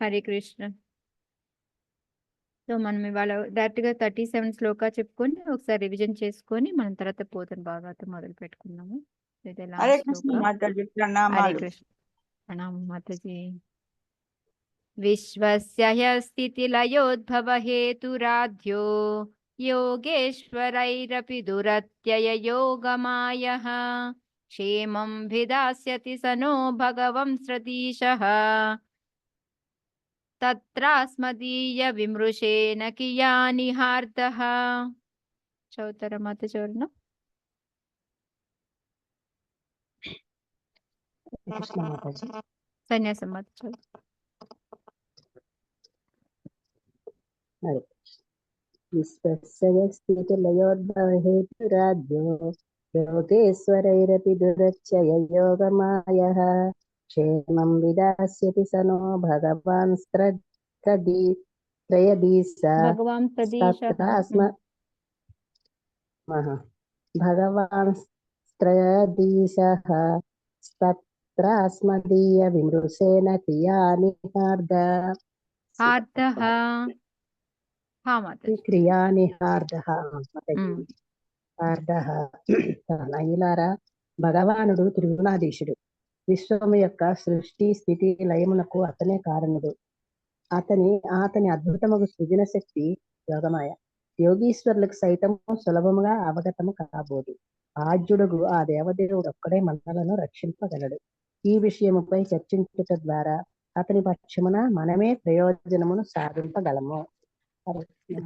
Hare Krishna. So మనం ఇవాళ డైరెక్ట్గా థర్టీ సెవెన్ శ్లోకా చెప్పుకొని ఒకసారి రివిజన్ చేసుకొని మనం తర్వాత పోతన భాగవతం మొదలు పెట్టుకున్నాము హరే కృష్ణ ప్రణామం మాతాజీ. విశ్వస్య క్షేమం విదాస్యతి స नो భగవం సతీశः तत्रास्मदीय तत्रास्मदीयविमृशेन कियानिहार्दः चौतरमतचूर्ण सन्यासम विश्वस्य दुरक्षय योगमायः క్షేమం విదాస్యతి స नो భగవాన్ స్త్రదీ త్రయదీశ భగవాన్ ప్రదేశ తత్రాస్మ మహా భగవాన్ త్రయదీశः తత్రాస్మదీయ విమృశేన క్రియాని హార్ద హార్దః హా మాత క్రియాని హార్దః ఉమ్. హార్దః నయులారా భగవానుడు త్రిగుణాధీశుడు విశ్వము యొక్క సృష్టి స్థితి లయమునకు అతనే కారణుడు. అతని అతని అద్భుతము సృజన శక్తి యోగమాయ. యోగీశ్వరులకు సైతము సులభముగా అవగతము కాబోదు. ఆద్యుడుగు ఆ దేవదేవుడు ఒక్కడే మనలను రక్షింపగలడు. ఈ విషయముపై చర్చించుట ద్వారా అతని పక్షమున మనమే ప్రయోజనమును సాధింపగలము.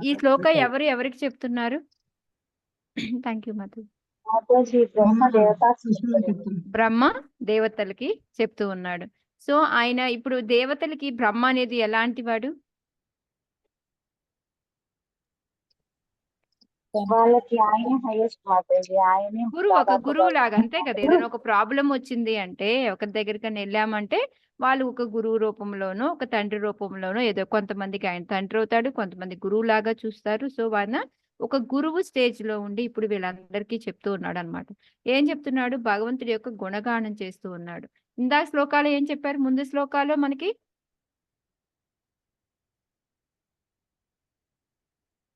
ఈ శ్లోక ఎవరు ఎవరికి చెప్తున్నారు? థ్యాంక్ యూ మధు బ్రహ్మ దేవతా బ్రహ్మ దేవతలకి చెప్తూ ఉన్నాడు. సో ఆయన ఇప్పుడు దేవతలకి బ్రహ్మ అనేది ఎలాంటి వాడు? వాళ్ళకి ఆయన హైయెస్ట్ మాతాజీ ఆయనే గురువు ఒక గురువు లాగా అంతే కదా. ఏదైనా ఒక ప్రాబ్లం వచ్చింది అంటే ఒకరి దగ్గరికి వెళ్ళామంటే వాళ్ళు ఒక గురువు రూపంలోనో ఒక తండ్రి రూపంలోనో ఏదో కొంతమందికి ఆయన తండ్రి అవుతాడు కొంతమంది గురువు లాగా చూస్తారు. సో ఆయన ఒక గురువు స్టేజ్లో ఉండి ఇప్పుడు వీళ్ళందరికీ చెప్తూ ఉన్నాడు అనమాట ఏం చెప్తున్నాడు? భగవంతుడి యొక్క గుణగానం చేస్తూ ఉన్నాడు. ఇందాక శ్లోకాలు ఏం చెప్పారు? ముందు శ్లోకాల్లో మనకి?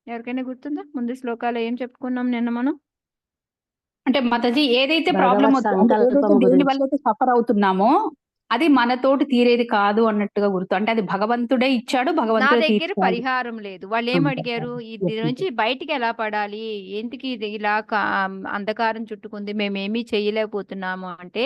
ఎవరికైనా గుర్తుందా? ముందు శ్లోకాలు ఏం చెప్పుకున్నాం నిన్న మనం? అంటే మాతాజీ ఏదైతే ప్రాబ్లం దేని. వల్ల సఫర్ అవుతున్నామో అది మనతోటి తీరేది కాదు అన్నట్టుగా గుర్తు అంటే అది భగవంతుడే ఇచ్చాడు నా భగవంతుడే దగ్గర పరిహారం లేదు. వాళ్ళు ఏం. అడిగారు? ఇది నుంచి బయటికి ఎలా పడాలి? ఎందుకు ఇది ఇలా కా- అంధకారం చుట్టుకుంది? మేమేమీ చేయలేకపోతున్నాము అంటే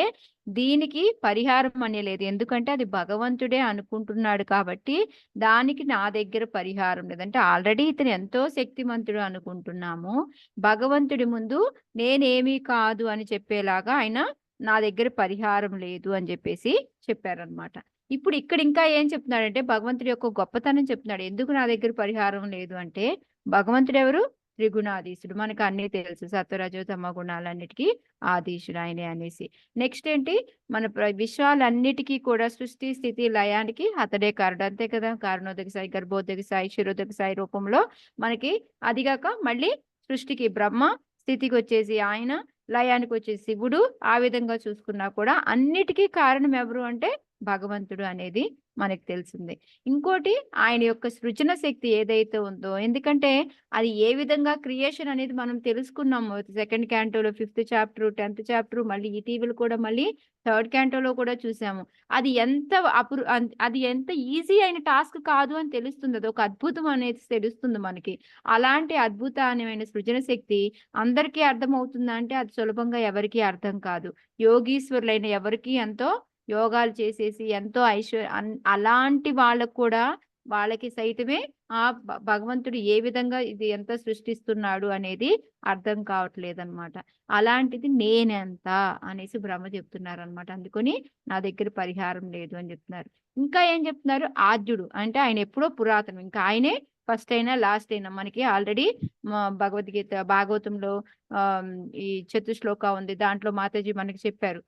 దీనికి పరిహారం అనే లేదు ఎందుకంటే అది భగవంతుడే అనుకుంటున్నాడు కాబట్టి దానికి నా దగ్గర పరిహారం లేదంటే ఆల్రెడీ ఇతను ఎంతో శక్తిమంతుడు అనుకుంటున్నాము. భగవంతుడి ముందు నేనేమీ కాదు అని చెప్పేలాగా ఆయన నా దగ్గర పరిహారం లేదు అని చెప్పేసి చెప్పారనమాట ఇప్పుడు ఇక్కడ ఇంకా ఏం చెప్తున్నాడంటే భగవంతుడి యొక్క గొప్పతనం చెప్తున్నాడు. ఎందుకు నా దగ్గర పరిహారం లేదు అంటే భగవంతుడు ఎవరు? త్రిగుణాధీశుడు. మనకు అన్నీ తెలుసు. సత్వరజో తమ గుణాలన్నిటికీ ఆధీశుడు ఆయనే అనేసి. నెక్స్ట్ ఏంటి? మన ప్ర- విశ్వాలన్నిటికీ కూడా సృష్టి స్థితి లయానికి అతడే కారణం అంతే కదా? కారణోదక సాయి గర్భోదక సాయి శిరోదక సాయి రూపంలో మనకి అదిగాక మళ్ళీ సృష్టికి బ్రహ్మ స్థితికి వచ్చేసి ఆయన లయానికి వచ్చే శివుడు ఆ విధంగా చూసుకున్నా కూడా అన్నిటికీ కారణం ఎవరు అంటే భగవంతుడు అనేది మనకు తెలిసింది. ఇంకోటి ఆయన యొక్క సృజన శక్తి ఏదైతే ఉందో ఎందుకంటే అది ఏ విధంగా క్రియేషన్ అనేది మనం తెలుసుకున్నాము సెకండ్ క్యాంటోలో ఫిఫ్త్ చాప్టర్ టెన్త్ చాప్టర్ మళ్ళీ ఇటీవల కూడా మళ్ళీ థర్డ్ క్యాంటోలో కూడా చూసాము. అది ఎంత అపురు అది ఎంత ఈజీ అయిన టాస్క్ కాదు అని తెలుస్తుంది. అది ఒక అద్భుతం అనేది తెలుస్తుంది మనకి. అలాంటి అద్భుతమైన సృజన శక్తి అందరికీ అర్థం అవుతుందా అంటే అది సులభంగా ఎవరికీ అర్థం కాదు. యోగీశ్వరులైన ఎవరికి ఎంతో యోగాలు చేసేసి ఎంతో ఐశ్వర్య అన్- అలాంటి వాళ్ళకు కూడా వాళ్ళకి సైతమే ఆ భగవంతుడు ఏ విధంగా ఇది ఎంత సృష్టిస్తున్నాడు అనేది అర్థం కావట్లేదు అనమాట అలాంటిది నేనెంత అనేసి బ్రహ్మ చెప్తున్నారు అనమాట అందుకని నా దగ్గర పరిహారం లేదు అని చెప్తున్నారు. ఇంకా ఏం చెప్తున్నారు? ఆద్యుడు అంటే ఆయన ఎప్పుడో పురాతనం. ఇంకా ఆయనే ఫస్ట్ అయినా లాస్ట్ అయినా మనకి ఆల్రెడీ భగవద్గీత భాగవతంలో ఆ ఈ చతుశ్లోక ఉంది. దాంట్లో మాతాజీ మనకి చెప్పారు.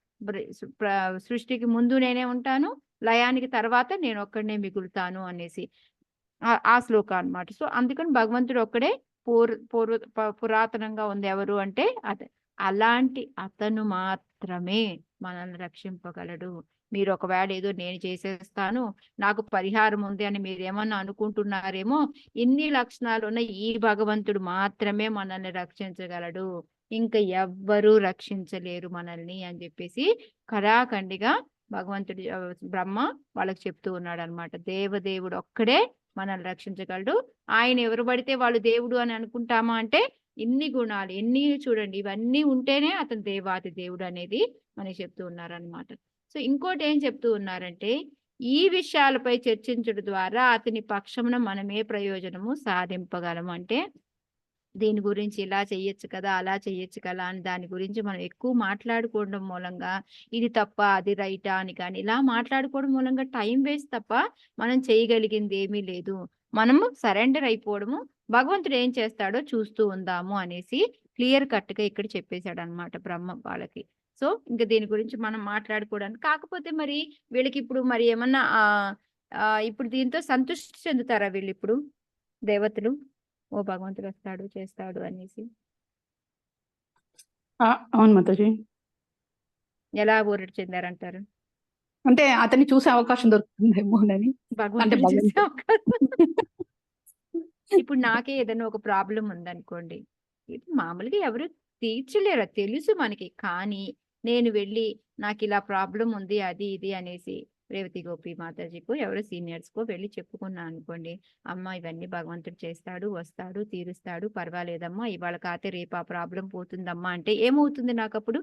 సృష్టికి ముందు నేనే ఉంటాను లయానికి తర్వాత నేను ఒక్కడనే మిగులుతాను అనేసి. ఆ- శ్లోక అన్నమాట. సో అందుకని భగవంతుడు ఒక్కడే పూర్ పూర్వ ప- పురాతనంగా ఉంది ఎవరు అంటే అత అలాంటి అతను మాత్రమే మనల్ని రక్షింపగలడు. మీరు ఒకవేళ ఏదో నేను చేసేస్తాను నాకు పరిహారం ఉంది అని మీరు ఏమన్నా అనుకుంటున్నారేమో ఇన్ని లక్షణాలు ఉన్న ఈ భగవంతుడు మాత్రమే మనల్ని రక్షించగలడు. ఇంకా ఎవ్వరూ రక్షించలేరు మనల్ని అని చెప్పేసి కరాఖండిగా భగవంతుడి బ్రహ్మ వాళ్ళకి చెప్తూ ఉన్నాడు అనమాట దేవదేవుడు ఒక్కడే మనల్ని రక్షించగలడు. ఆయన ఎవరు పడితే వాళ్ళు దేవుడు అని అనుకుంటామా అంటే ఇన్ని గుణాలు ఎన్ని చూడండి ఇవన్నీ ఉంటేనే అతను దేవాతి దేవుడు అనేది మనకి చెప్తూ ఉన్నారనమాట సో ఇంకోటి ఏం చెప్తూ ఉన్నారంటే ఈ విషయాలపై చర్చించడం ద్వారా అతని పక్షమున మనమే ప్రయోజనము సాధింపగలం అంటే దీని గురించి ఇలా చెయ్యొచ్చు కదా అలా చెయ్యొచ్చు కదా అని దాని గురించి మనం ఎక్కువ మాట్లాడుకోవడం మూలంగా ఇది తప్ప అది రైటా అని కానీ ఇలా మాట్లాడుకోవడం మూలంగా టైం వేస్ట్ తప్ప మనం చేయగలిగింది ఏమీ లేదు. మనము సరెండర్ అయిపోవడము భగవంతుడు ఏం చేస్తాడో చూస్తూ ఉందాము అనేసి క్లియర్ కట్గా ఇక్కడ చెప్పేశాడు అనమాట బ్రహ్మ వాళ్ళకి. సో ఇంకా దీని గురించి మనం మాట్లాడుకోవడానికి కాకపోతే మరి వీళ్ళకి ఇప్పుడు మరి ఏమన్నా ఇప్పుడు దీంతో సంతృష్టి చెందుతారా వీళ్ళు ఇప్పుడు దేవతలు? ఓ భగవంతుడు వస్తాడు చేస్తాడు అనేసి. అవును మాతాజీ. ఎలా ఊరట చెందారంటారు? అంటే అతన్ని చూసే అవకాశం. చూసే అవకాశం. ఇప్పుడు నాకే ఏదైనా ఒక ప్రాబ్లం ఉందనుకోండి ఇది మామూలుగా ఎవరు తీర్చలేరు తెలుసు మనకి. కానీ నేను వెళ్ళి నాకు ఇలా ప్రాబ్లం ఉంది అది ఇది అనేసి రేవతి గోపి మాతాజీకో ఎవరో సీనియర్స్ కో వెళ్ళి చెప్పుకున్నా అనుకోండి. అమ్మ ఇవన్నీ భగవంతుడు చేస్తాడు వస్తాడు తీరుస్తాడు పర్వాలేదమ్మా ఇవాళ కాతే రేపు ఆ ప్రాబ్లం పోతుందమ్మా అంటే ఏమవుతుంది నాకు అప్పుడు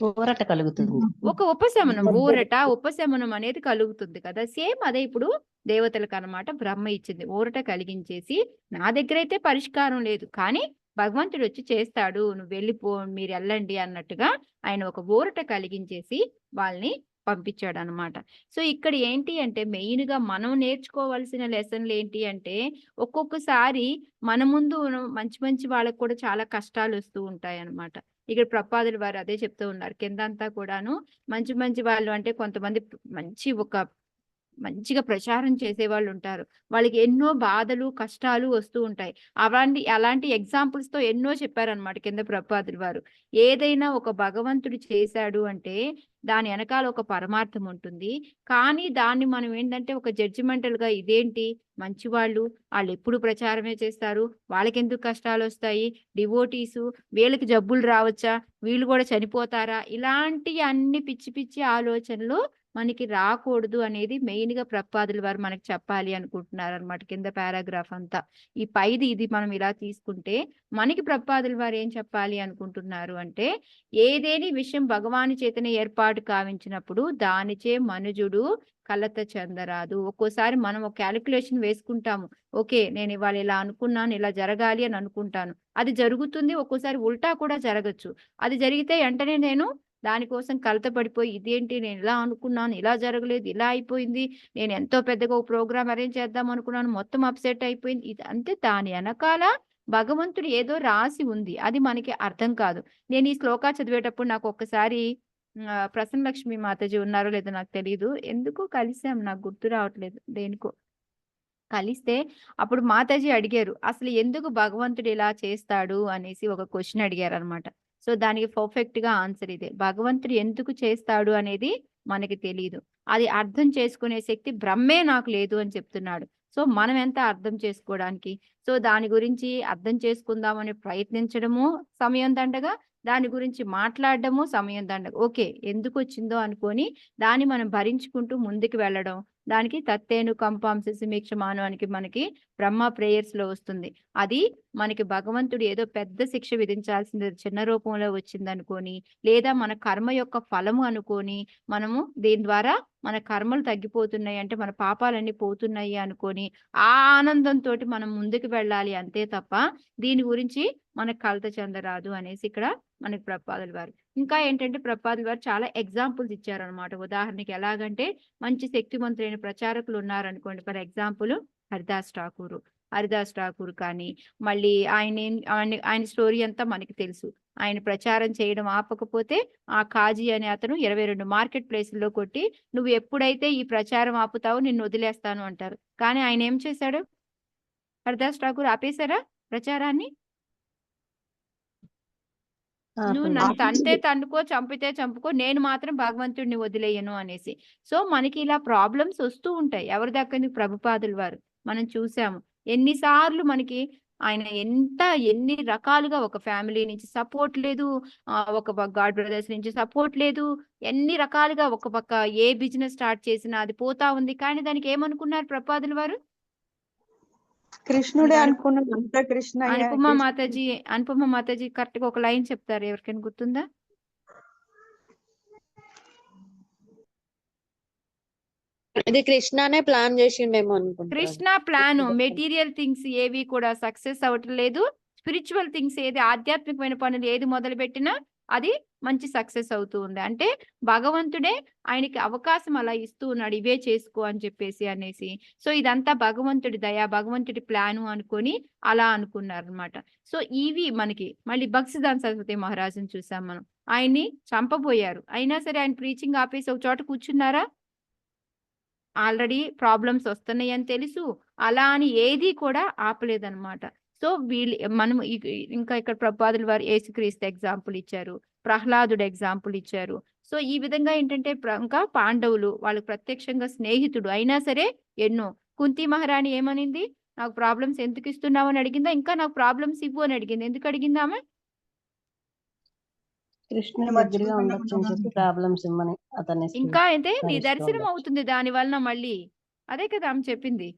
ఊరట కలుగుతుంది. ఒక ఉపశమనం ఊరట ఉపశమనం అనేది కలుగుతుంది కదా. సేమ్ అదే ఇప్పుడు దేవతలకు అన్నమాట బ్రహ్మ ఇచ్చింది. ఊరట కలిగించేసి నా దగ్గర అయితే పరిష్కారం లేదు. కానీ భగవంతుడు వచ్చి చేస్తాడు నువ్వు వెళ్ళిపో మీరు వెళ్ళండి అన్నట్టుగా ఆయన ఒక ఊరట కలిగించేసి వాళ్ళని పంపించాడు అనమాట సో ఇక్కడ ఏంటి అంటే మెయిన్గా మనం నేర్చుకోవాల్సిన లెసన్లు ఏంటి అంటే ఒక్కొక్కసారి మన ముందు మంచి మంచి వాళ్ళకు కూడా చాలా కష్టాలు వస్తూ ఉంటాయి అన్నమాట ఇక్కడ ప్రపాదులు వారు అదే చెప్తూ ఉన్నారు. కిందంతా కూడాను మంచి మంచి వాళ్ళు అంటే కొంతమంది మంచి ఒక మంచిగా ప్రచారం చేసే వాళ్ళు ఉంటారు వాళ్ళకి ఎన్నో బాధలు కష్టాలు వస్తూ ఉంటాయి. అలాంటి అలాంటి ఎగ్జాంపుల్స్తో ఎన్నో చెప్పారనమాట కింద ప్రపాదులు వారు. ఏదైనా ఒక భగవంతుడు చేశాడు అంటే దాని వెనకాల ఒక పరమార్థం ఉంటుంది. కానీ దాన్ని మనం ఏంటంటే ఒక జడ్జిమెంటల్గా ఇదేంటి? మంచి వాళ్ళు వాళ్ళు ఎప్పుడు ప్రచారమే చేస్తారు. వాళ్ళకి ఎందుకు కష్టాలు వస్తాయి? డివోటీసు వీళ్ళకి జబ్బులు రావచ్చా? వీళ్ళు కూడా చనిపోతారా? ఇలాంటి అన్ని పిచ్చి పిచ్చి ఆలోచనలు మనకి రాకూడదు అనేది మెయిన్గా ప్రపాదుల వారు మనకి చెప్పాలి అనుకుంటున్నారు అనమాట కింద పారాగ్రాఫ్ అంతా. ఈ పైది ఇది మనం ఇలా తీసుకుంటే మనకి ప్రపాదుల వారు ఏం చెప్పాలి అనుకుంటున్నారు అంటే ఏదేని విషయం భగవాని చేతనే ఏర్పాటు కావించినప్పుడు దానిచే మనుజుడు కలత చెందరాదు. ఒక్కోసారి మనం ఒక క్యాలిక్యులేషన్ వేసుకుంటాము. ఓకే నేను ఇవాళ ఇలా అనుకున్నాను ఇలా జరగాలి అని అనుకుంటాను. అది జరుగుతుంది ఒక్కోసారి ఉల్టా కూడా జరగచ్చు. అది జరిగితే వెంటనే నేను దానికోసం కలత పడిపోయి ఇదేంటి? నేను ఇలా అనుకున్నాను ఇలా జరగలేదు ఇలా అయిపోయింది నేను ఎంతో పెద్దగా ఒక ప్రోగ్రామ్ అరేంజ్ చేద్దాం అనుకున్నాను మొత్తం అప్సెట్ అయిపోయింది. ఇది అంతే దాని వెనకాల భగవంతుడు ఏదో రాసి ఉంది. అది మనకి అర్థం కాదు. నేను ఈ శ్లోకా చదివేటప్పుడు నాకు ఒక్కసారి ప్రసన్న లక్ష్మి మాతాజీ ఉన్నారో లేదో నాకు తెలియదు ఎందుకో కలిసాం నాకు గుర్తు రావట్లేదు దేనికో. కలిస్తే అప్పుడు మాతాజీ అడిగారు అసలు ఎందుకు భగవంతుడు ఇలా చేస్తాడు? అనేసి ఒక క్వశ్చన్ అడిగారు అనమాట సో దానికి పర్ఫెక్ట్గా ఆన్సర్ ఇదే. భగవంతుడు ఎందుకు చేస్తాడు అనేది మనకి తెలియదు అది అర్థం చేసుకునే శక్తి బ్రహ్మే నాకు లేదు అని చెప్తున్నాడు. సో మనం ఎంత అర్థం చేసుకోవడానికి? సో దాని గురించి అర్థం చేసుకుందామని ప్రయత్నించడము సమయం దండగా దాని గురించి మాట్లాడడము సమయం దండగా. ఓకే ఎందుకు వచ్చిందో అనుకొని దాన్ని మనం భరించుకుంటూ ముందుకు వెళ్ళడం. దానికి తత్తేను కంపాంశ సమీక్షమానానికి మనకి బ్రహ్మ ప్రేయర్స్లో వస్తుంది. అది మనకి భగవంతుడు ఏదో పెద్ద శిక్ష విధించాల్సింది చిన్న రూపంలో వచ్చింది అనుకొని లేదా మన కర్మ యొక్క ఫలము అనుకొని మనము దీని ద్వారా మన కర్మలు తగ్గిపోతున్నాయి అంటే మన పాపాలన్నీ పోతున్నాయి అనుకొని ఆ ఆనందంతో మనం ముందుకు వెళ్ళాలి అంతే తప్ప దీని గురించి మనకు కలత చెందరాదు అనేసి ఇక్కడ మనకి ప్రపాదుల వారు. ఇంకా ఏంటంటే ప్రపాదుల వారు చాలా ఎగ్జాంపుల్స్ ఇచ్చారనమాట ఉదాహరణకి ఎలాగంటే మంచి శక్తివంతులైన ప్రచారకులు ఉన్నారనుకోండి. For example Haridas Thakur. Haridas Thakur కానీ మళ్ళీ ఆయన ఆయన ఆయన స్టోరీ అంతా మనకి తెలుసు. ఆయన ప్రచారం చేయడం ఆపకపోతే ఆ కాజీ అనే అతను ఇరవై రెండు మార్కెట్ ప్లేసుల్లో కొట్టి నువ్వు ఎప్పుడైతే ఈ ప్రచారం ఆపుతావో నిన్ను వదిలేస్తాను అంటారు. కానీ ఆయన ఏం చేశాడు? హరిదాస్ ఠాకూర్ ఆపేశారా ప్రచారాన్ని? నువ్వు. నన్ను తంతే తన్నుకో చంపితే చంపుకో నేను మాత్రం భగవంతుడిని వదిలేయను అనేసి. సో మనకి ఇలా ప్రాబ్లమ్స్ వస్తూ ఉంటాయి. ఎవరి దక్కని ప్రభుపాదుల వారు. మనం చూసాము. ఎన్నిసార్లు మనకి ఆయన ఎంత ఎన్ని రకాలుగా ఒక ఫ్యామిలీ నుంచి సపోర్ట్ లేదు ఒక గాడ్ బ్రదర్స్ నుంచి సపోర్ట్ లేదు ఎన్ని రకాలుగా ఒక పక్క ఏ బిజినెస్ స్టార్ట్ చేసినా అది పోతా ఉంది. కానీ దానికి ఏమనుకున్నారు ప్రపాదుల వారు? కృష్ణుడే అన్నారు. అనుకున్నాం అంతా కృష్ణయ్య అనుపమ కృష్ణ- మాతాజీ అనుపమ మాతాజీ కరెక్ట్గా ఒక లైన్ చెప్తారు? ఎవరికైనా గుర్తుందా? ఇది కృష్ణనే ప్లాన్ చేసిండేమో అనుకుంటా. కృష్ణ ప్లాన్ మెటీరియల్ థింగ్స్ ఏవి కూడా సక్సెస్ అవ్వటం లేదు స్పిరిచువల్ థింగ్స్ ఏది ఆధ్యాత్మికమైన పనులు ఏది మొదలు పెట్టినా అది మంచి సక్సెస్ అవుతూ ఉంది. అంటే భగవంతుడే ఆయనకి అవకాశం అలా ఇస్తూ ఉన్నాడు ఇవే చేసుకో అని చెప్పేసి అనేసి. సో ఇదంతా భగవంతుడి దయ భగవంతుడి ప్లాను అనుకొని అలా అనుకున్నారు అనమాట సో ఇవి మనకి మళ్ళీ భక్సిదాన్ సరస్వతి మహారాజుని చూసాం మనం. ఆయన్ని చంపబోయారు. అయినా సరే ఆయన ప్రీచింగ్ ఆపేసి ఒక చోట కూర్చున్నారా? ఆల్రెడీ ప్రాబ్లమ్స్ వస్తున్నాయి అని తెలుసు. అలా అని ఏది కూడా ఆపలేదన్నమాట. సో వీళ్ళు మనం ఇంకా ఇక్కడ ప్రపాదుల వారు యేసుక్రీస్తు ఎగ్జాంపుల్ ఇచ్చారు. ప్రహ్లాదుడు ఎగ్జాంపుల్ ఇచ్చారు. సో ఈ విధంగా ఏంటంటే ఇంకా పాండవులు వాళ్ళకి ప్రత్యక్షంగా స్నేహితుడు అయినా సరే ఎన్నో. కుంతి మహారాణి ఏమనింది? నాకు ప్రాబ్లమ్స్ ఎందుకు ఇస్తున్నావు అని అడిగిందా? ఇంకా నాకు ప్రాబ్లమ్స్ ఇవ్వు అని అడిగింది. ఎందుకు అడిగింది ఆమె? దగ్గరగా ఉండొచ్చు చెప్పి. ప్రాబ్లమ్స్ ఇమ్మని ఇంకా అయితే నీ దర్శనం. అవుతుంది దాని వలన మళ్ళీ. అదే కదా ఆమె చెప్పింది.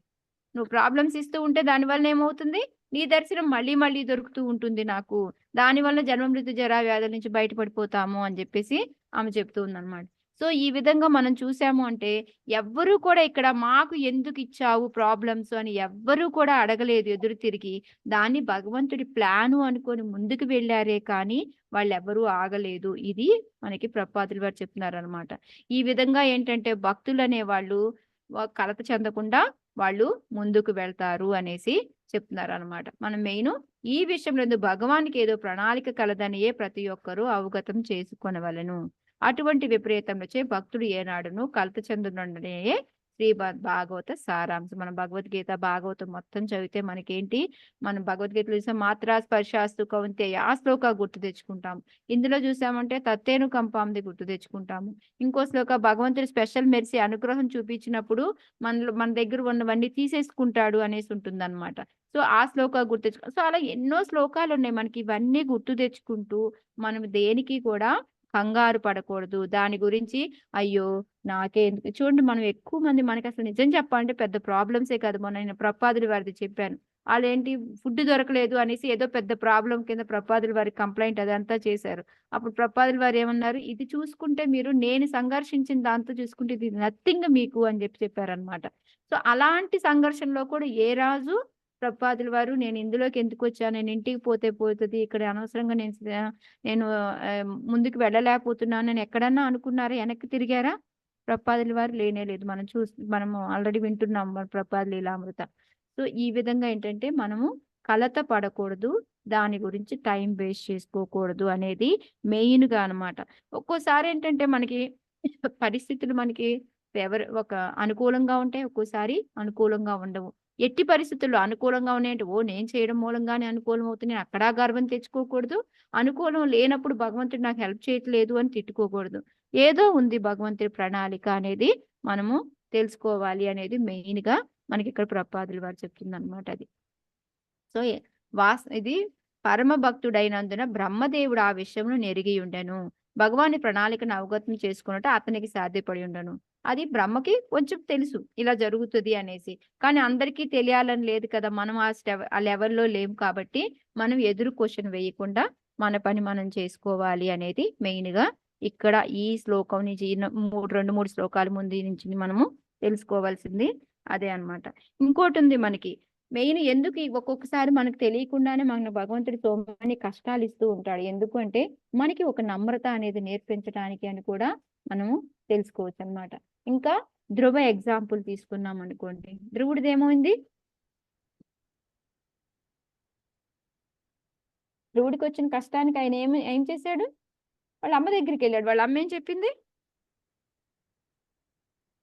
నువ్వు ప్రాబ్లమ్స్ ఇస్తూ ఉంటే దాని వలన ఏమవుతుంది? నీ దర్శనం మళ్ళీ మళ్ళీ దొరుకుతూ ఉంటుంది నాకు. దాని జన్మ మృతి జరా వ్యాధుల నుంచి బయటపడిపోతాము అని చెప్పేసి ఆమె చెప్తూ ఉందన్నమాట. సో ఈ విధంగా మనం చూసాము అంటే ఎవ్వరూ కూడా ఇక్కడ మాకు ఎందుకు ఇచ్చావు ప్రాబ్లమ్స్ అని ఎవ్వరూ కూడా అడగలేదు ఎదురు తిరిగి. దాన్ని భగవంతుడి ప్లాను అనుకొని ముందుకు వెళ్ళారే కానీ వాళ్ళెవ్వరూ ఆగలేదు. ఇది మనకి ప్రపాతులు వారు చెప్తున్నారు అనమాట ఈ విధంగా ఏంటంటే భక్తులు అనే వాళ్ళు కలత చెందకుండా వాళ్ళు ముందుకు వెళ్తారు అనేసి చెప్తున్నారు అనమాట మనం మెయిన్ ఈ విషయంలో భగవానికి ఏదో ప్రణాళిక కలదనియే ప్రతి ఒక్కరూ అవగతం చేసుకొనవలెను. అటువంటి విపరీతంలోచే భక్తుడు ఏనాడును కలత చెందుననే శ్రీమద్ భాగవత సారాంశం. మనం భగవద్గీత భాగవతం మొత్తం చదివితే మనకేంటి? మనం భగవద్గీతలో చూసాం మాత్రా స్పర్శాస్తు కౌంతే ఆ శ్లోక గుర్తు తెచ్చుకుంటాం ఇందులో చూసామంటే తత్తేను కంపాంది గుర్తు తెచ్చుకుంటాము. ఇంకో శ్లోక భగవంతుడు స్పెషల్ మెరిసి అనుగ్రహం చూపించినప్పుడు మన మన దగ్గర ఉన్నవన్నీ తీసేసుకుంటాడు అనేసి ఉంటుందన్నమాట. సో ఆ శ్లోక గుర్తు తెచ్చుకో సో అలా ఎన్నో శ్లోకాలు ఉన్నాయి మనకి. ఇవన్నీ గుర్తు తెచ్చుకుంటూ మనం దేనికి కూడా కంగారు పడకూడదు. దాని గురించి అయ్యో నాకే ఎందుకు? చూడండి మనం ఎక్కువ మంది మనకి అసలు నిజం చెప్పాలంటే పెద్ద ప్రాబ్లమ్సే కాదు. మొన్న నేను ప్రపాదుల వారిది చెప్పాను. వాళ్ళు ఏంటి ఫుడ్ దొరకలేదు అనేసి ఏదో పెద్ద ప్రాబ్లం కింద ప్రపాదుల వారి కంప్లైంట్ అదంతా చేశారు. అప్పుడు ప్రపాదుల వారు ఏమన్నారు? ఇది చూసుకుంటే మీరు నేను సంఘర్షించిన దాంతో చూసుకుంటే ఇది నథింగ్ మీకు అని చెప్పి చెప్పారనమాట సో అలాంటి సంఘర్షణలో కూడా ఏ రాజు ప్రపాదుల వారు నేను ఇందులోకి ఎందుకు వచ్చాను? నేను ఇంటికి పోతే పోతుంది. ఇక్కడ అనవసరంగా నేను నేను ముందుకు వెళ్ళలేకపోతున్నాను. నేను ఎక్కడన్నా అనుకున్నారా? వెనక్కి తిరిగారా? ప్రపాదుల వారు లేనే లేదు. మనం చూసి మనము ఆల్రెడీ వింటున్నాం మన ప్రపాద లీలామృత సో ఈ విధంగా ఏంటంటే మనము కలత పడకూడదు. దాని గురించి టైం వేస్ట్ చేసుకోకూడదు అనేది మెయిన్గా అన్నమాట. ఒక్కోసారి ఏంటంటే మనకి పరిస్థితులు మనకి ఎవరు ఒక అనుకూలంగా ఉంటాయి ఒక్కోసారి అనుకూలంగా ఉండవు. ఎట్టి పరిస్థితుల్లో అనుకూలంగా ఉన్నాయంటే ఓ నేను చేయడం మూలంగానే అనుకూలం అవుతుంది నేను అక్కడా గర్వం తెచ్చుకోకూడదు అనుకూలం లేనప్పుడు భగవంతుడు నాకు హెల్ప్ చేయట్లేదు అని తిట్టుకోకూడదు. ఏదో ఉంది భగవంతుడి ప్రణాళిక అనేది మనము తెలుసుకోవాలి అనేది మెయిన్గా మనకి ఇక్కడ ప్రపాదులు వారు చెప్తుంది అనమాట అది. సో వాస్ ఇది పరమ భక్తుడైనందున బ్రహ్మదేవుడు ఆ విషయంలో నెరిగి ఉండెను. భగవాని ప్రణాళికను అవగతం చేసుకున్నట్టు అతనికి సాధ్యపడి ఉండను. అది బ్రహ్మకి కొంచెం తెలుసు ఇలా జరుగుతుంది అనేసి. కానీ అందరికీ తెలియాలని లేదు కదా మనం ఆ స్టెవ్ ఆ లెవెల్లో లేము కాబట్టి మనం ఎదురు క్వశ్చన్ వేయకుండా మన పని మనం చేసుకోవాలి అనేది మెయిన్గా ఇక్కడ ఈ శ్లోకం నుంచి మూడు రెండు మూడు శ్లోకాల ముందు నుంచి మనము తెలుసుకోవాల్సింది అదే అన్నమాట. ఇంకోటి ఉంది మనకి. మెయిన్ ఎందుకు ఒక్కొక్కసారి మనకు తెలియకుండానే మన భగవంతుడి సో కష్టాలు ఇస్తూ ఉంటాడు. ఎందుకు అంటే మనకి ఒక నమ్రత అనేది నేర్పించడానికి అని కూడా మనము తెలుసుకోవచ్చు అన్నమాట ఇంకా ధ్రువ ఎగ్జాంపుల్ తీసుకున్నాం అనుకోండి. ధ్రువుడిది ఏమైంది? ధ్రువుడికి వచ్చిన కష్టానికి ఆయన ఏం ఏం చేశాడు? వాళ్ళ అమ్మ దగ్గరికి వెళ్ళాడు. వాళ్ళ అమ్మ ఏం చెప్పింది?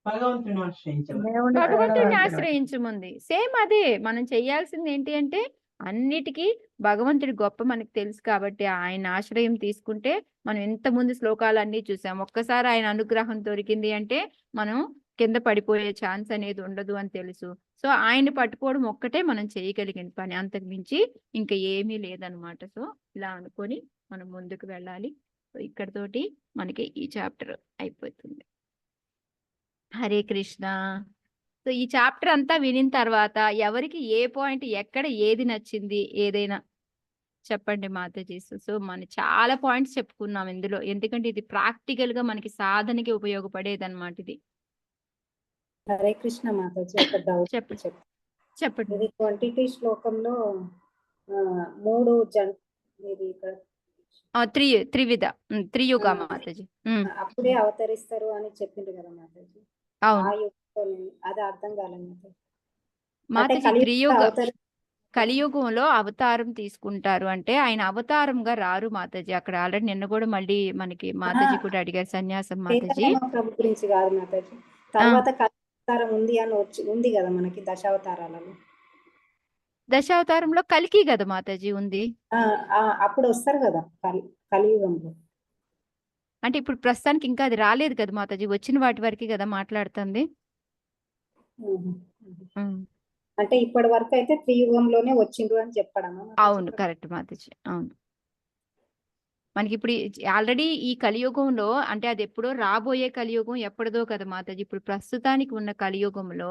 భగవంతుడిని. ఆశ్రయించమంది. సేమ్ అదే మనం చేయాల్సింది ఏంటి అంటే అన్నిటికీ భగవంతుడి గొప్ప మనకు తెలుసు కాబట్టి ఆయన ఆశ్రయం తీసుకుంటే మనం ఎంత ముందు శ్లోకాలన్నీ చూసాం. ఒక్కసారి ఆయన అనుగ్రహం దొరికింది అంటే మనం కింద పడిపోయే ఛాన్స్ అనేది ఉండదు అని తెలుసు. సో ఆయన పట్టుకోవడం ఒక్కటే మనం చేయగలిగిన పని. అంతకు మించి ఇంకా ఏమీ లేదనమాట సో ఇలా అనుకొని మనం ముందుకు వెళ్ళాలి. సో ఇక్కడతోటి మనకి ఈ చాప్టర్ అయిపోతుంది. హరే కృష్ణ. సో ఈ చాప్టర్ అంతా వినిన తర్వాత ఎవరికి ఏ పాయింట్ ఎక్కడ ఏది నచ్చింది ఏదైనా? చెప్పండి మాతాజీ. సో మనం చాలా పాయింట్స్ చెప్పుకున్నాం ఇందులో. ఎందుకంటే ఇది ప్రాక్టికల్గా మనకి సాధనకి ఉపయోగపడేది అనమాట ఇది. హరే కృష్ణ మాతాజీ ఒక డౌట్ చెప్పండి. చెప్పు. చెప్పండి. ఇది ట్వంటీ టూ శ్లోకంలో మూడు జన్ ఇది ఇక్కడ. త్రి త్రివిధ. త్రియుగ. మాతాజీ. అప్పుడే అవతరిస్తారు అని చెప్పిండు కదా మాతాజీ. అవును. అది అర్థం కాలేదు మాతాజీ త్రియుగ కలియుగంలో అవతారం తీసుకుంటారు. అంటే ఆయన అవతారంగా రారు మాతాజీ. అక్కడ ఆల్రెడీ నిన్న కూడా మళ్ళీ మనకి మాతాజీ కూడా అడిగారు. సన్యాసం మాతాజీ. గురించి కాదు మాతాజీ. తర్వాత అవతారం ఉంది అని వచ్చి ఉంది కదా మనకి దశావతారాలలో. దశావతారంలో కలికి కదా మాతాజీ ఉంది? అప్పుడు వస్తారు కదా కలి కలియుగంలో. అంటే ఇప్పుడు ప్రస్తుతానికి ఇంకా అది రాలేదు కదా మాతాజీ? వచ్చిన వాటి వరకు కదా మాట్లాడుతుంది? అంటే ఇప్పటి వరకు అయితే త్రియుగంలోనే వచ్చిండ్రు అని చెప్పడమా మాతాజీ? అవును కరెక్ట్ మాతాజీ అవును. మనకి ఇప్పుడు ఆల్రెడీ ఈ కలియుగంలో అంటే అది ఎప్పుడో రాబోయే కలియుగం ఎప్పటిదో కదా మాతాజీ ఇప్పుడు ప్రస్తుతానికి ఉన్న కలియుగంలో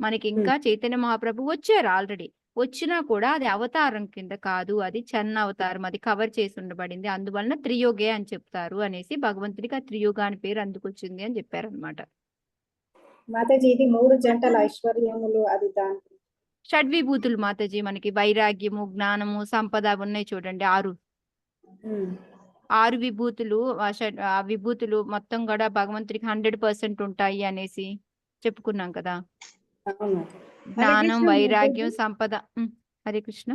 మనకి ఇంకా చైతన్య మహాప్రభు వచ్చారు ఆల్రెడీ. వచ్చినా కూడా అది అవతారం కింద కాదు అది చన్న అవతారం అది కవర్ చేసి ఉండబడింది. అందువలన త్రియోగే అని చెప్తారు అనేసి భగవంతుడికి ఆ త్రియోగ అని పేరు అందుకొచ్చింది అని చెప్పారు అనమాట మాతాజీ ఇది మూడు జంటల ఐశ్వర్యములు అది దాని. షడ్విభూతులు మాతాజీ మనకి వైరాగ్యము జ్ఞానము సంపద ఉన్నాయి చూడండి ఆరు. ఆరు విభూతులు ఆ విభూతులు మొత్తం కూడా భగవంతుడికి హండ్రెడ్ పర్సెంట్ ఉంటాయి అనేసి చెప్పుకున్నాం కదా. జ్ఞానం వైరాగ్యం. సంపద. హరే కృష్ణ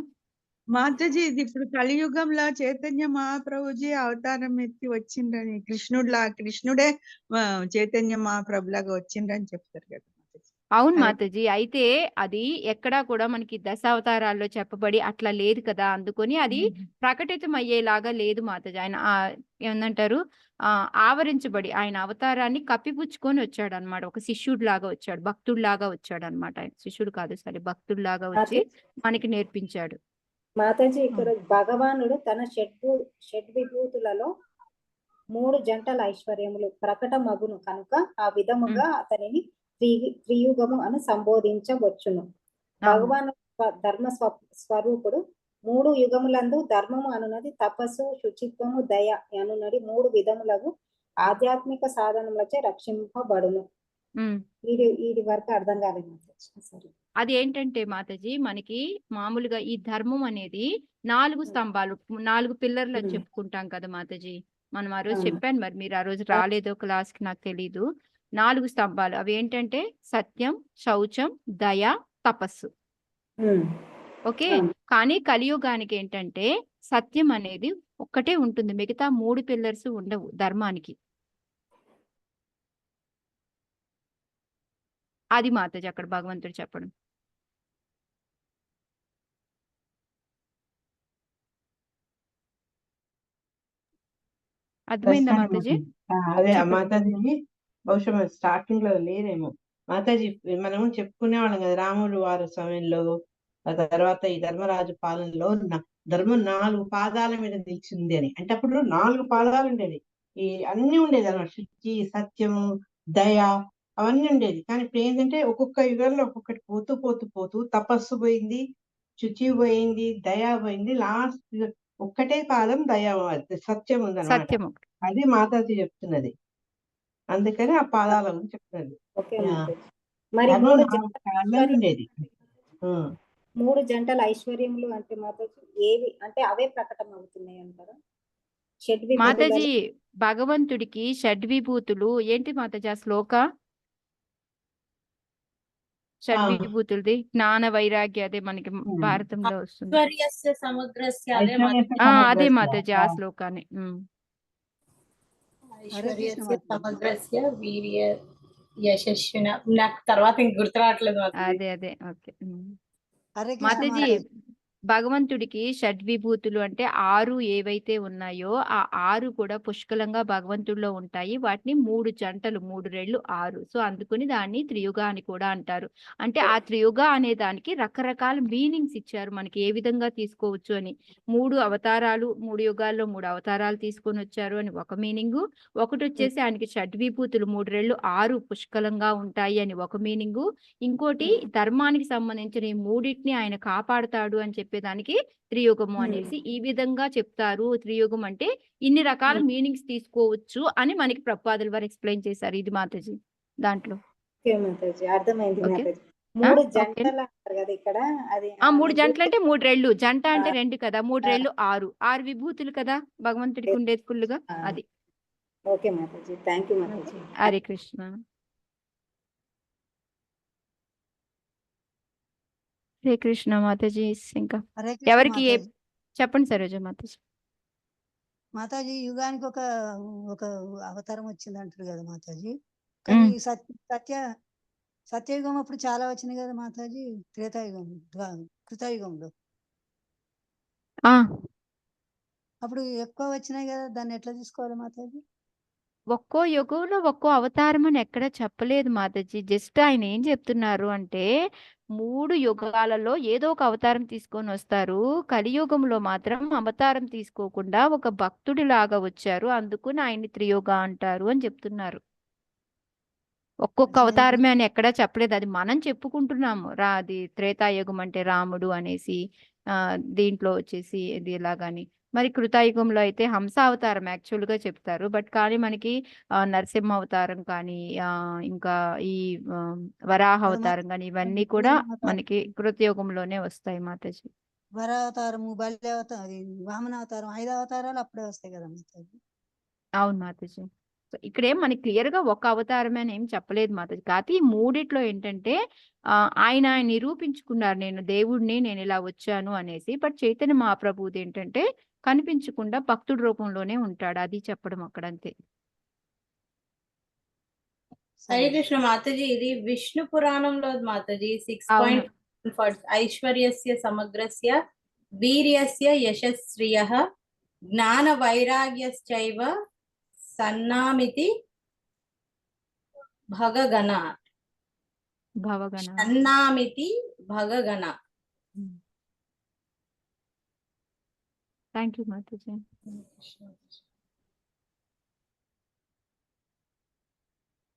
మాతాజీ ఇది ఇప్పుడు కలియుగంలో చైతన్య మహాప్రభుజీ అవతారం ఎత్తి వచ్చిండ్రని కృష్ణుడులా కృష్ణుడే చైతన్య మహాప్రభులాగా వచ్చిండ్రని చెప్తారు కదా అవును. మాతాజీ. అయితే అది ఎక్కడా కూడా మనకి దశావతారాల్లో చెప్పబడి అట్లా లేదు కదా అందుకొని అది ప్రకటితం అయ్యేలాగా లేదు మాతాజీ. ఆయన ఏమంటారు ఆ ఆవరించబడి ఆయన అవతారాన్ని కప్పిపుచ్చుకొని వచ్చాడు అనమాట ఒక శిష్యుడు లాగా వచ్చాడు భక్తుడిలాగా వచ్చాడు అనమాట ఆయన. శిష్యుడు కాదు సరే భక్తుడిలాగా వచ్చి మనకి నేర్పించాడు. మాతాజీ ఇక్కడ భగవానుడు తన షడ్భూ షడ్విభూతులలో మూడు జంటల ఐశ్వర్యములు ప్రకట మగును కనుక ఆ విధముగా అతనిని త్రి త్రియుగము అని సంబోధించవచ్చును. భగవాను ధర్మ స్వ స్వరూపుడు మూడు యుగములందు ధర్మము అనున్నది తపస్సు శుచిత్వము దయ అనున్నది మూడు విధములకు ఆధ్యాత్మిక సాధనములచే రక్షింపబడును. ఉమ్. వీడి వీడి వరకు అర్థం కాలేదు మాతాజీ సరే. అది ఏంటంటే మాతాజీ మనకి మామూలుగా ఈ ధర్మం అనేది నాలుగు స్తంభాలు నాలుగు పిల్లర్లు అని ఉమ్. చెప్పుకుంటాం కదా మాతాజీ. మనం ఆ రోజు అవును. చెప్పాను మరి మీరు ఆ రోజు రాలేదో క్లాస్కి నాకు తెలీదు. నాలుగు స్తంభాలు అవి ఏంటంటే సత్యం శౌచం దయ తపస్సు. Um, okay? అవును. కానీ కలియుగానికి ఏంటంటే సత్యం అనేది ఒక్కటే ఉంటుంది మిగతా మూడు పిల్లర్స్ ఉండవు ధర్మానికి. అది మాతాజీ అక్కడ భగవంతుడు చెప్పడం. అర్థమైందా మాతాజీ? అదే. మాతాజీ బహుశా మన స్టార్టింగ్లో లేరేమో. మాతాజీ మనము చెప్పుకునే వాళ్ళం కదా రాముడు వారి సమయంలో ఆ తర్వాత ఈ ధర్మరాజు పాలనలో ధర్మం నాలుగు పాదాల మీద నిలిచింది అని. అంటే అప్పుడు నాలుగు పాదాలు ఉండేది ఈ అన్ని ఉండేది అన్నమాట. శుచి సత్యము దయ అవన్నీ ఉండేది. కానీ ఇప్పుడు ఏంటంటే ఒక్కొక్క యుగంలో ఒక్కొక్కటి పోతూ పోతూ పోతూ తపస్సు పోయింది శుచి పోయింది దయ పోయింది. లాస్ట్ ఒక్కటే పాదం దయ సత్యం ఉందన్నమాట. అది మాతాజీ చెప్తున్నది. అందుకని ఆ పాదాల గురించి చెప్తున్నది. ఉండేది. మూడు జంటల ఐశ్వర్యములు అంటే మాతాజీ ఏవి అంటే అవే ప్రకటన అవుతున్నాయి అంటారా? మాతాజీ భగవంతుడికి షడ్విభూతులు. ఏంటి మాతాజీ ఆ శ్లోక? షడ్విభూతులది జ్ఞాన వైరాగ్య అదే మనకి. భారతంలో వస్తుంది అదే. మాతాజీ ఆ. శ్లోకాన్ని ఉం. ఐశ్వర్యస్య సమగ్రస్య వీర్య యశస్విన నాకు తర్వాత ఇంక గుర్తు రావట్లేదు. అదే అదే ఓకే మాతాజీ భగవంతుడికి షడ్విభూతులు అంటే ఆరు ఏవైతే ఉన్నాయో ఆ ఆరు కూడా పుష్కలంగా భగవంతుడిలో ఉంటాయి. వాటిని మూడు జంటలు మూడు రెళ్ళు ఆరు. సో అందుకని దాన్ని త్రియుగ అని కూడా అంటారు. అంటే ఆ త్రియుగ అనే దానికి రకరకాల మీనింగ్స్ ఇచ్చారు మనకి ఏ విధంగా తీసుకోవచ్చు అని. మూడు అవతారాలు మూడు యుగాల్లో మూడు అవతారాలు తీసుకొని వచ్చారు అని ఒక మీనింగు. ఒకటి వచ్చేసి ఆయనకి షడ్విభూతులు మూడు రెళ్ళు ఆరు పుష్కలంగా ఉంటాయి అని ఒక మీనింగు. ఇంకోటి ధర్మానికి సంబంధించిన ఈ మూడింటిని ఆయన కాపాడుతాడు అని చెప్పేదానికి త్రియుగము అనేసి ఈ విధంగా చెప్తారు. త్రియుగం అంటే ఇన్ని రకాల మీనింగ్స్ తీసుకోవచ్చు అని మనకి ప్రపాదుల వారు ఎక్స్ప్లెయిన్ చేశారు. ఇది మాతాజీ దాంట్లో. ఆ, మూడు. జంటలు అంటే మూడు రెళ్ళు. జంట అంటే రెండు కదా. మూడు. రెళ్ళు ఆరు. ఆరు విభూతులు కదా భగవంతుడికి ఉండేది ఫుల్లుగా ఆ. అది. Okay Mataji. Thank you Mataji Hare Krishna. Hare Krishna Mataji ఇంకా హరే కృష్ణ ఎవరికి ఏ మాతాజీ. చెప్పండి సరోజ మాతాజీ. మాతాజీ యుగానికి ఒక ఒక అవతారం వచ్చింది అంటారు కదా మాతాజీ. కానీ. సత్య సత్య సత్యయుగం అప్పుడు చాలా వచ్చినాయి కదా మాతాజీ. త్రేతాయుగం ద్వా- కృతయుగంలో. ఆ. అప్పుడు ఎక్కువ వచ్చినాయి కదా దాన్ని ఎట్లా తీసుకోవాలి మాతాజీ? ఒక్కో యుగంలో ఒక్కో అవతారం అని ఎక్కడ చెప్పలేదు మాతాజీ. జస్ట్ ఆయన ఏం చెప్తున్నారు అంటే మూడు యుగాలలో ఏదో ఒక అవతారం తీసుకొని వస్తారు. కలియుగంలో మాత్రం అవతారం తీసుకోకుండా ఒక భక్తుడిలాగా వచ్చారు. అందుకుని ఆయన్ని త్రియుగ అంటారు అని చెప్తున్నారు. ఒక్కొక్క అవతారమే అని ఎక్కడా చెప్పలేదు. అది మనం చెప్పుకుంటున్నాము. రా అది త్రేతాయుగం అంటే రాముడు అనేసి ఆ దీంట్లో వచ్చేసి ఇది ఇలాగని మరి కృతాయుగంలో అయితే హంస అవతారం యాక్చువల్గా చెప్తారు. బట్ కానీ మనకి నరసింహ అవతారం కానీ ఇంకా ఈ వరాహ అవతారం కానీ ఇవన్నీ కూడా. మనకి కృతయుగంలోనే వస్తాయి మాతాజీ. వర అవతారము బల్లి అవతారం అది వామన అవతారం ఐదు అవతారాలు అప్పుడే వస్తాయి కదా మాతాజీ. అవును మాతాజీ. సో ఇక్కడేం మనకి క్లియర్గా ఒక అవతారమే అని ఏం చెప్పలేదు మాతాజీ. కాకపోతే ఈ మూడిట్లో ఏంటంటే ఆయన నిరూపించుకున్నారు నేను దేవుడిని నేను ఇలా వచ్చాను అనేసి. బట్ చైతన్య మహాప్రభుది ఏంటంటే కనిపించకుండా భక్తుడి రూపంలోనే ఉంటాడు. అది చెప్పడం అక్కడ అంతే హరే కృష్ణ మాతాజీ ఇది విష్ణు పురాణంలో మాతాజీ సిక్స్ పాయింట్ ఐశ్వర్యస్య సమగ్రస్య వీర్యస్య యశస్శ్రియ జ్ఞాన వైరాగ్యశ్చైవ సన్నామితి భగగణ. భవగణ. సన్నామితి భగగణ. థ్యాంక్ యూ మాతాజీ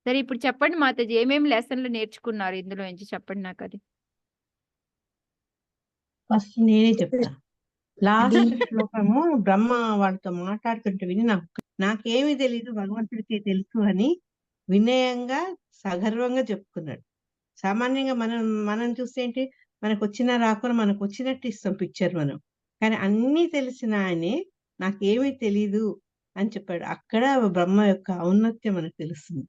సరే ఇప్పుడు చెప్పండి మాతాజీ ఏమేమి లెసన్లు నేర్చుకున్నారు? ఇందులో నుంచి చెప్పండి నాకు అది. ఫస్ట్ నేనే చెప్తా. లాస్ట్ శ్లోకము బ్రహ్మ వాళ్ళతో మాట్లాడుతుంటే విని నాకు నాకేమీ తెలియదు భగవంతుడికి తెలుసు అని వినయంగా సగర్వంగా చెప్పుకున్నాడు. సామాన్యంగా మనం మనం చూస్తే ఏంటి? మనకు వచ్చిన రాకుండా మనకు వచ్చినట్టు ఇస్తాం పిక్చర్ మనం. కానీ అన్నీ తెలిసిన ఆయనే నాకేమీ తెలీదు అని చెప్పాడు. అక్కడ బ్రహ్మ యొక్క ఔన్నత్యం మనకు తెలుస్తుంది.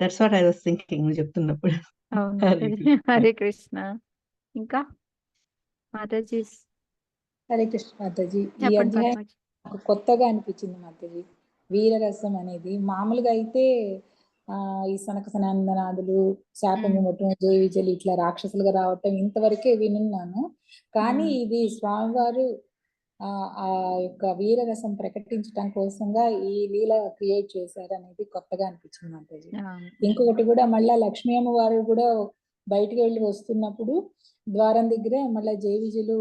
That's what I was thinking చెప్తున్నప్పుడు. అవును. హరే కృష్ణ. ఇంకా? మాతాజీ. హరే కృష్ణ మాతాజీ. ఈ అధ్యాయం కొత్తగా అనిపించింది మాతాజీ. వీరరసం అనేది మామూలుగా అయితే ఆ ఈ సనక సనందనాదులు శాపము ఉమ్, మొట్టం జయ విజయలు ఇట్లా రాక్షసులుగా రావటం ఇంతవరకే వినున్నాను. కానీ ఇది స్వామివారు ఆ ఆ యొక్క వీరరసం ప్రకటించడం కోసంగా ఈ లీల క్రియేట్ చేశారు అనేది కొత్తగా అనిపించింది మాతాజీ ఇంకొకటి కూడా మళ్ళా లక్ష్మీ అమ్మవారు కూడా బయటికి వెళ్ళి వస్తున్నప్పుడు ద్వారం దగ్గర మళ్ళా జయ విజయులు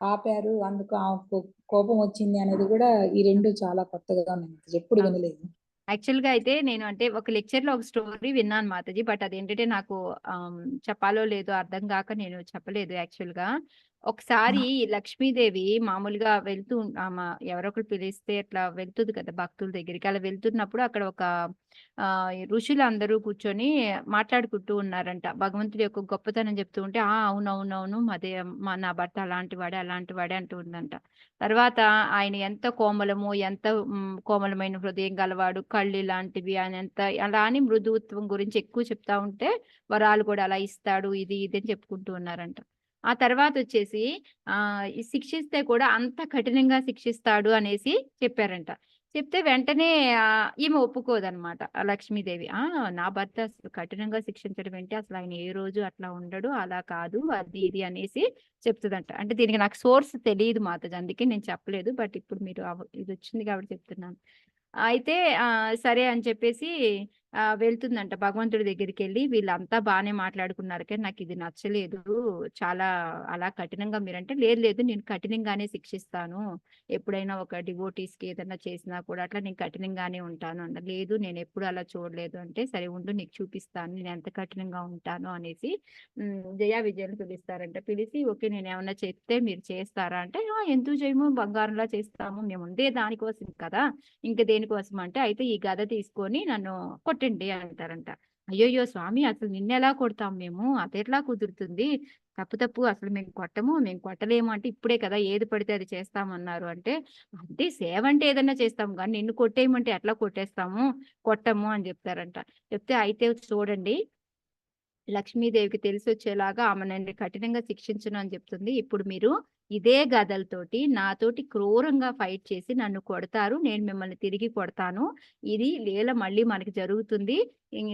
ఆపారు. అందుకు కోపం వచ్చింది అనేది కూడా ఈ రెండు చాలా కొత్తగా ఉన్నాయి ఎప్పుడు వినలేదు. యాక్చువల్గా అయితే నేను అంటే ఒక లెక్చర్లో ఒక స్టోరీ విన్నాను మాతాజీ బట్ అదేంటంటే నాకు చెప్పాలో లేదో అర్థం కాక నేను చెప్పలేదు యాక్చువల్గా ఒకసారి లక్ష్మీదేవి మామూలుగా వెళ్తూ ఉం- ఆమె ఎవరో ఒకరు పిలిస్తే అట్లా వెళ్తుంది కదా భక్తుల దగ్గరికి. అలా వెళ్తున్నప్పుడు అక్కడ ఒక ఆ ఋషులు అందరూ కూర్చొని మాట్లాడుకుంటూ ఉన్నారంట. భగవంతుడి యొక్క గొప్పతనం చెప్తూ ఉంటే ఆ అవునవునవును అదే మా నా భర్త అలాంటి వాడే అలాంటి వాడే అంటూ ఉందంట. తర్వాత ఆయన ఎంత కోమలము ఎంత మ్, కోమలమైన హృదయం గలవాడు కళ్ళు ఇలాంటివి ఆయన ఎంత అలా అని మృదుత్వం గురించి ఎక్కువ చెప్తా ఉంటే వరాలు కూడా అలా ఇస్తాడు ఇది ఇది అని చెప్పుకుంటూ ఉన్నారంట. ఆ తర్వాత వచ్చేసి ఆ శిక్షిస్తే కూడా అంత కఠినంగా శిక్షిస్తాడు అనేసి చెప్పారంట. చెప్తే వెంటనే ఈమె ఒప్పుకోదనమాట లక్ష్మీదేవి ఆ నా భర్త అసలు కఠినంగా శిక్షించడం ఏంటి? అసలు ఆయన ఏ రోజు అట్లా ఉండడు అలా కాదు అది ఇది అనేసి చెప్తుందంట. అంటే దీనికి నాకు సోర్స్ తెలియదు మాతజ్ అందుకే నేను చెప్పలేదు బట్ ఇప్పుడు మీరు ఇది వచ్చింది కాబట్టి చెప్తున్నాను. అయితే ఆ సరే అని చెప్పేసి వెళ్తుందంట. భగవంతుడి దగ్గరికి వెళ్ళి వీళ్ళంతా బాగానే మాట్లాడుకున్నారు. కానీ నాకు ఇది నచ్చలేదు. చాలా అలా కఠినంగా మీరంటే లేదు లేదు నేను కఠినంగానే శిక్షిస్తాను. ఎప్పుడైనా ఒక డివోటీస్కి ఏదైనా చేసినా కూడా అట్లా నేను కఠినంగానే ఉంటాను అన్న లేదు నేను ఎప్పుడు అలా చూడలేదు అంటే సరే ఉండు నీకు చూపిస్తాను. నేను ఎంత కఠినంగా ఉంటాను అనేసి జయా విజయను పిలుస్తారంట. పిలిచి ఓకే నేను ఏమన్నా చెప్తే మీరు చేస్తారా? అంటే ఎంత ఎందుకు చేయము? బంగారంలా చేస్తాము. మేము ఉండే దానికోసం కదా. ఇంకా దేనికోసం అంటే అయితే ఈ గద తీసుకొని నన్ను కొట్టండి అంటారంట. అయ్యోయ్యో స్వామి అసలు నిన్నెలా కొడతాం మేము? అదెట్లా కుదురుతుంది. తప్పు తప్పు అసలు మేము కొట్టము మేము కొట్టలేము అంటే ఇప్పుడే కదా ఏది పడితే అది చేస్తామన్నారు అంటే అంటే సేవ అంటే ఏదైనా చేస్తాం కానీ నిన్ను కొట్టేయమంటే ఎట్లా కొట్టేస్తాము? కొట్టము అని చెప్తారంట. చెప్తే అయితే చూడండి లక్ష్మీదేవికి తెలిసి వచ్చేలాగా ఆమె నన్ను కఠినంగా శిక్షించను అని చెప్తుంది. ఇప్పుడు మీరు ఇదే గదలతోటి నాతోటి క్రూరంగా ఫైట్ చేసి నన్ను కొడతారు. నేను మిమ్మల్ని తిరిగి కొడతాను. ఇది లీల మళ్ళీ మనకి జరుగుతుంది.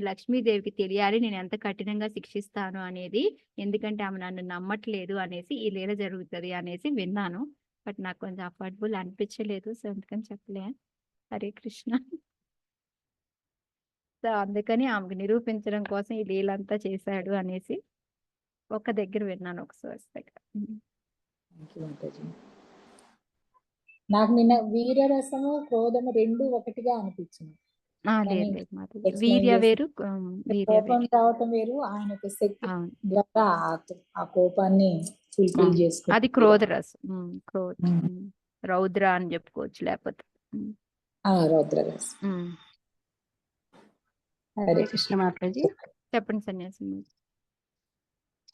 లక్ష్మీదేవికి తెలియాలి నేను ఎంత కఠినంగా శిక్షిస్తాను అనేది. ఎందుకంటే ఆమె నన్ను నమ్మట్లేదు అనేసి ఈ లీల జరుగుతుంది అనేసి విన్నాను. బట్ నాకు కొంచెం అఫోర్డబుల్ అనిపించలేదు. సో అందుకని చెప్పలే. హరే కృష్ణ. అందుకని ఆమెకు నిరూపించడం కోసం ఈ లీలంతా చేశాడు అనేసి ఒక దగ్గర విన్నాను ఒక సోర్స్ దగ్గర. నాకు నిన్న వీరరసము క్రోధము రెండు ఒకటిగా అనిపించింది. వీర్య వేరు కోపం వేరు. రావటం వేరు ఆయన శక్తి ద్వారా ఆ- కోపాన్ని అది క్రోధరసం క్రోధ. రౌద్ర అని చెప్పుకోవచ్చు లేకపోతే. రౌద్రరసం. హరే కృష్ణ. మాతాజీ చెప్పండి సన్యాసి.